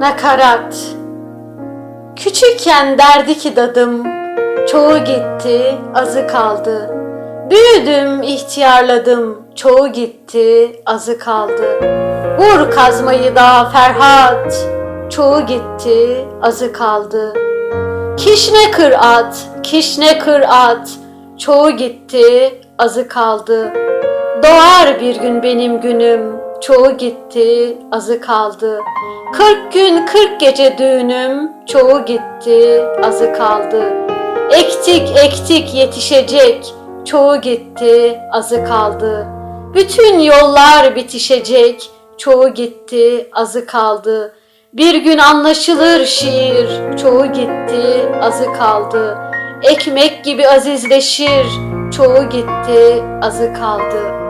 Nakarat. Küçükken derdi ki dadım Çoğu gitti, azı kaldı. Büyüdüm, ihtiyarladım Çoğu gitti, azı kaldı. Vur kazmayı da Ferhat Çoğu gitti, azı kaldı. Kişne kır at, kişne kır at Çoğu gitti, azı kaldı. Doğar bir gün benim günüm, çoğu gitti, azı kaldı. Kırk gün kırk gece düğünüm, çoğu gitti, azı kaldı. Ektik ektik yetişecek, çoğu gitti, azı kaldı. Bütün yollar bitişecek, çoğu gitti, azı kaldı. Bir gün anlaşılır şiir, çoğu gitti, azı kaldı. Ekmek gibi azizleşir, çoğu gitti, azı kaldı.